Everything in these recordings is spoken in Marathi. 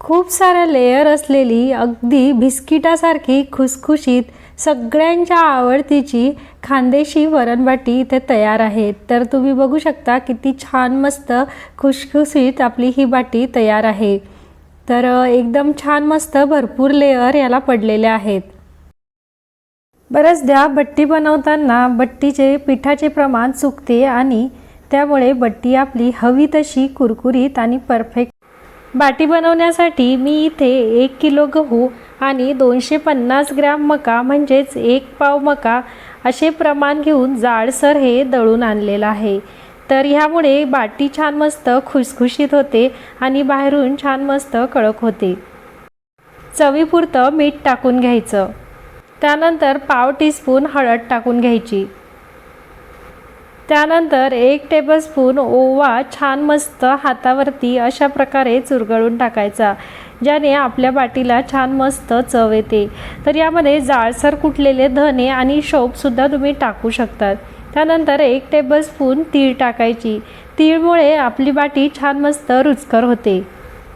खूप साऱ्या लेयर असलेली अगदी बिस्किटासारखी खुसखुशीत सगळ्यांच्या आवडतीची खानदेशी वरणबाटी इथे तयार आहे. तर तुम्ही बघू शकता किती छान मस्त खुसखुशीत आपली ही बाटी तयार आहे. तर एकदम छान मस्त भरपूर लेअर याला पडलेले आहेत. बऱ्याचदा बट्टी बनवताना बट्टीचे पिठाचे प्रमाण चुकते आणि त्यामुळे बट्टी आपली हवी तशी कुरकुरीत आणि परफेक्ट बाटी बनवण्यासाठी मी इथे एक किलो गहू आणि दोनशे पन्नास ग्रॅम मका म्हणजेच एक पाव मका असे प्रमाण घेऊन जाडसर हे दळून आणलेलं आहे. तर ह्यामुळे बाटी छान मस्त खुसखुशीत होते आणि बाहेरून छान मस्त कडक होते. चवीपुरतं मीठ टाकून घ्यायचं. त्यानंतर पाव टीस्पून हळद टाकून घ्यायची. त्यानंतर एक टेबलस्पून ओवा छान मस्त हातावरती अशा प्रकारे चुरगळून टाकायचा ज्याने आपल्या बाटीला छान मस्त चव येते. तर यामध्ये जाळसर कुटलेले धने आणि शोपसुद्धा तुम्ही टाकू शकतात. त्यानंतर एक टेबलस्पून तीळ टाकायची. तीळमुळे आपली बाटी छान मस्त रुचकर होते.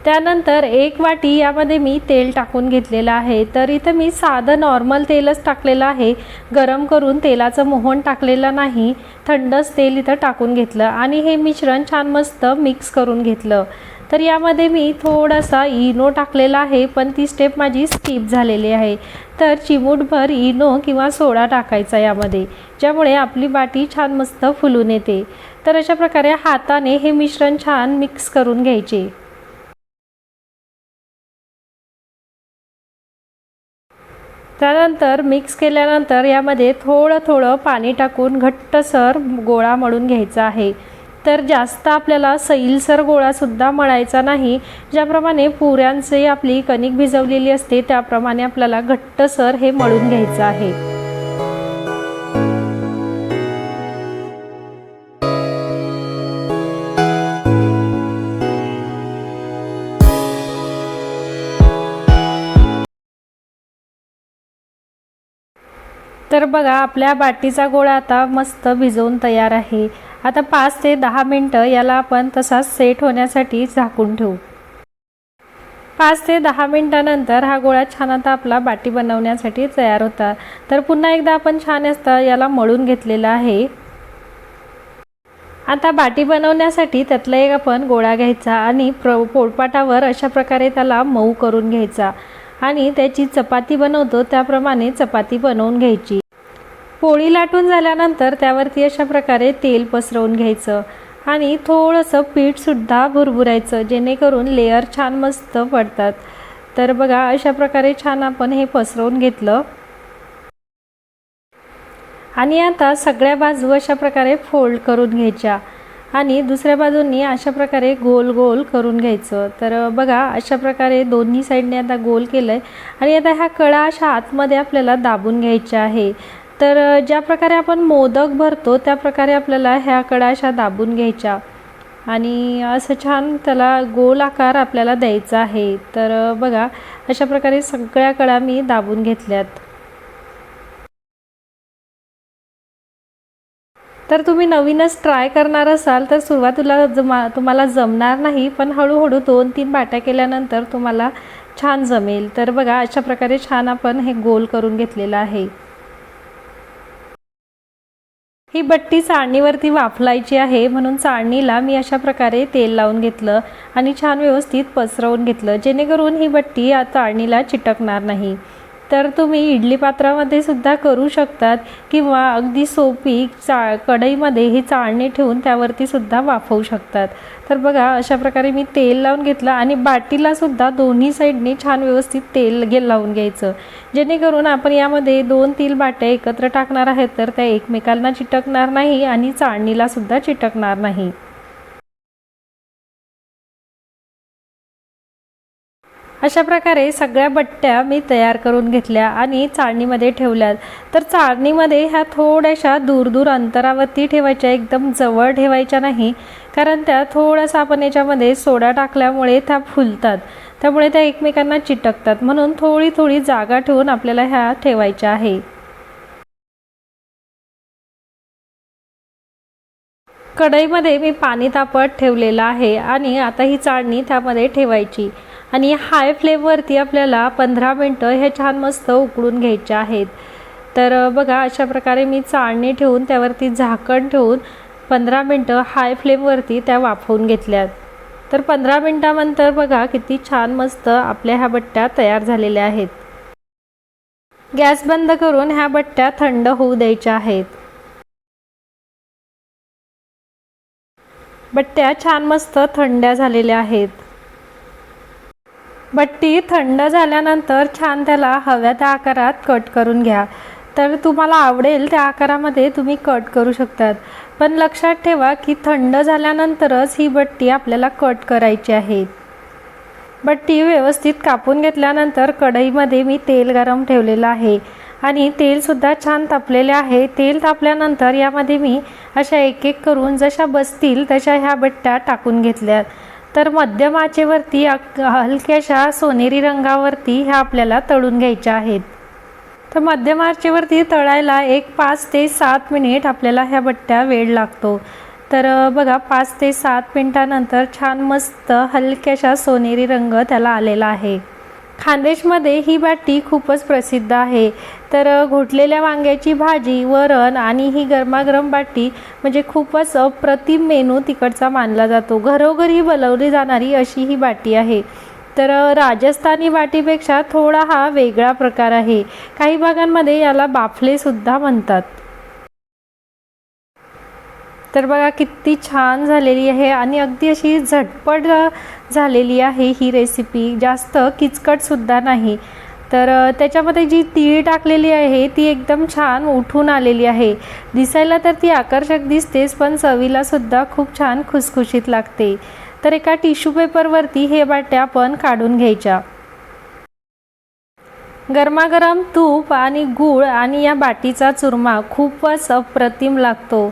त्यानंतर एक वाटी यामध्ये मी तेल टाकून घेतलेलं आहे. तर इथं मी साधं नॉर्मल तेलच टाकलेलं आहे. गरम करून तेलाचं मोहन टाकलेलं नाही. थंडच तेल इथं टाकून घेतलं आणि हे मिश्रण छान मस्त मिक्स करून घेतलं. तर यामध्ये मी थोडासा इनो टाकलेला आहे पण ती स्टेप माझी स्किप झालेली आहे. तर चिमूटभर इनो किंवा सोडा टाकायचा यामध्ये ज्यामुळे आपली बाटी छान मस्त फुलून येते. तर अशा प्रकारे हाताने हे मिश्रण छान मिक्स करून घ्यायचे. त्यानंतर मिक्स केल्यानंतर यामध्ये थोडं थोडं पाणी टाकून घट्टसर गोळा मळून घ्यायचा आहे. तर जास्त आपल्याला सैलसर गोळासुद्धा मळायचा नाही. ज्याप्रमाणे पुऱ्यांचे आपली कणिक भिजवलेली असते त्याप्रमाणे आपल्याला घट्टसर हे मळून घ्यायचं आहे. तर बघा आपल्या बाटीचा गोळा आता मस्त भिजवून तयार आहे. आता पाच ते दहा मिनटं याला आपण तसाच सेट होण्यासाठी झाकून ठेवू. पाच ते दहा मिनटानंतर हा गोळा छान आता आपला बाटी बनवण्यासाठी तयार होता. तर पुन्हा एकदा आपण छान असतं याला मळून घेतलेला आहे. आता बाटी बनवण्यासाठी त्यातला एक आपण गोळा घ्यायचा आणि प्र पोळपाटावर अशा प्रकारे त्याला मऊ करून घ्यायचा. आणि त्याची चपाती बनवतो त्याप्रमाणे चपाती बनवून घ्यायची. पोळी लाटून झाल्यानंतर त्यावरती अशा प्रकारे तेल पसरवून घ्यायचं आणि थोडंसं पीठसुद्धा भुरभुरायचं जेणेकरून लेअर छान मस्त पडतात. तर बघा अशा प्रकारे छान आपण हे पसरवून घेतलं. आणि आता सगळ्या बाजू अशा प्रकारे फोल्ड करून घ्यायच्या आणि दुसऱ्या बाजूंनी अशा प्रकारे गोल गोल करून घ्यायचं. तर बघा अशा प्रकारे दोन्ही साईडने आता गोल केलं आहे आणि आता ह्या कळा अशा आतमध्ये आपल्याला दाबून घ्यायच्या आहे. तर ज्या प्रकारे आपण मोदक भरतो त्या प्रकारे आपल्याला ह्या कडा अशा दाबून घ्यायच्या. आणि असं छान त्याला गोल आकार आपल्याला द्यायचा आहे. तर बघा अशा प्रकारे सगळ्या कडा मी दाबून घेतल्यात. तर तुम्ही नवीनच ट्राय करणार असाल तर सुरुवातीला जमा तुम्हाला जमणार नाही पण हळूहळू दोन तीन बाट्या केल्यानंतर तुम्हाला छान जमेल. तर बघा अशा प्रकारे छान आपण हे गोल करून घेतलेलं आहे. ही बट्टी चाळणीवरती वाफलायची आहे म्हणून चाळणीला मी अशा प्रकारे तेल लावून घेतलं आणि छान व्यवस्थित पसरवून घेतलं जेणेकरून ही बट्टी या चाळणीला चिटकणार नाही. तर तुम्ही इडली पात्रामध्ये सुद्धा करू शकतात किंवा अगदी सोपी चा कढईमध्ये ही चाळणी ठेवून त्यावरती सुद्धा वाफवू शकतात. तर बघा अशा प्रकारे मी तेल लावून घेतलं आणि बाटीला सुद्धा दोन्ही साईडने छान व्यवस्थित तेल गे लावून घ्यायचं. जेणेकरून आपण यामध्ये दोन तीन बाट्या एकत्र टाकणार आहेत तर त्या एकमेकांना चिटकणार नाही आणि चाळणीला सुद्धा चिटकणार नाही. अशा प्रकारे सगळ्या बट्ट्या मी तयार करून घेतल्या आणि चाळणीमध्ये ठेवल्यात तर चाळणीमध्ये ह्या थोड्याशा दूर दूर अंतरावरती ठेवायच्या एकदम जवळ ठेवायच्या नाही. कारण त्या थोडासा आपण याच्यामध्ये सोडा टाकल्यामुळे त्या फुलतात. त्यामुळे त्या एकमेकांना चिटकतात. म्हणून थोडी थोडी जागा ठेवून आपल्याला ह्या ठेवायच्या आहे. कढईमध्ये मी पाणी तापत ठेवलेलं आहे आणि आता ही चाळणी त्यामध्ये ठेवायची. आणि हाय फ्लेमवरती आपल्याला पंधरा मिनटं हे छान मस्त उकळून घ्यायचे आहेत. तर बघा अशा प्रकारे मी चाळणी ठेवून त्यावरती झाकण ठेवून पंधरा मिनटं हाय फ्लेमवरती त्या वाफवून घेतल्यात. तर पंधरा मिनटानंतर बघा किती छान मस्त आपल्या ह्या बट्ट्या तयार झालेल्या आहेत. गॅस बंद करून ह्या बट्ट्या थंड होऊ द्यायच्या आहेत. बट्ट्या छान मस्त थंड्या झालेल्या आहेत. बट्टी थंड झाल्यानंतर छान त्याला हव्या त्या आकारात कट करून घ्या. तर तुम्हाला आवडेल त्या आकारामध्ये तुम्ही कट करू शकतात. पण लक्षात ठेवा की थंड झाल्यानंतरच ही बट्टी आपल्याला कट करायची आहे. बट्टी व्यवस्थित कापून घेतल्यानंतर कढईमध्ये मी तेल गरम ठेवलेलं आहे. आणि तेलसुद्धा छान तापलेले आहे. तेल तापल्यानंतर यामध्ये मी अशा एक एक करून जशा बसतील तशा ह्या बट्ट्या टाकून घेतल्यात. तर मध्यमाचेवरती हलक्याशा सोनेरी रंगावरती ह्या आपल्याला तळून घ्यायच्या आहेत. तर मध्यमाचेवरती तळायला एक पाच ते सात मिनिट आपल्याला ह्या बट्ट्या वेळ लागतो. तर बघा पाच ते सात मिनटानंतर छान मस्त हलक्याशा सोनेरी रंग त्याला आलेला आहे. खानदेशमध्ये ही बाटी खूपच प्रसिद्ध आहे. तर घोटलेल्या वांग्याची भाजी वरण आणि ही गरमागरम बाटी म्हणजे खूपच अप्रतिम मेनू तिकडचा मानला जातो. घरोघरी बनवली जाणारी अशी ही बाटी आहे. तर राजस्थानी बाटीपेक्षा थोडा हा वेगळा प्रकार आहे. काही भागांमध्ये याला बाफलेसुद्धा म्हणतात. तर बघा किती छान झालेली आहे आणि अगदी अशी झटपट झालेली आहे ही रेसिपी जास्त किचकटसुद्धा नाही. तर त्याच्यामध्ये जी तीळ टाकलेली आहे ती एकदम छान उठून आलेली आहे. दिसायला तर ती आकर्षक दिसतेच पण चवीला सुद्धा खूप छान खुसखुशीत लागते. तर एका टिश्यू पेपरवरती हे बाट्या आपण काढून घ्यायच्या. गरमागरम तूप आणि गूळ आणि या बाटीचा चुरमा खूपच अप्रतिम लागतो.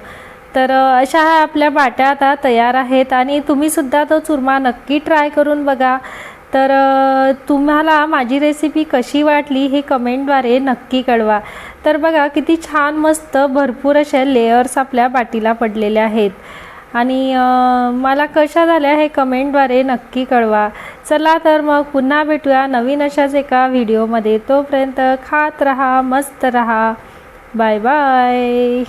तर अशा ह्या आपल्या बाट्या आता तयार आहेत आणि तुम्हीसुद्धा तो चुरमा नक्की ट्राय करून बघा. तर तुम्हाला माझी रेसिपी कशी वाटली हे कमेंटद्वारे नक्की कळवा. तर बघा किती छान मस्त भरपूर अशा लेयर्स आपल्या बाटीला पडलेले आहेत. आणि मला कशा झाल्या हे कमेंटद्वारे नक्की कळवा. चला तर मग पुन्हा भेटूया नवीन अशाच एका व्हिडिओमध्ये तोपर्यंत खात रहा मस्त रहा. Bye bye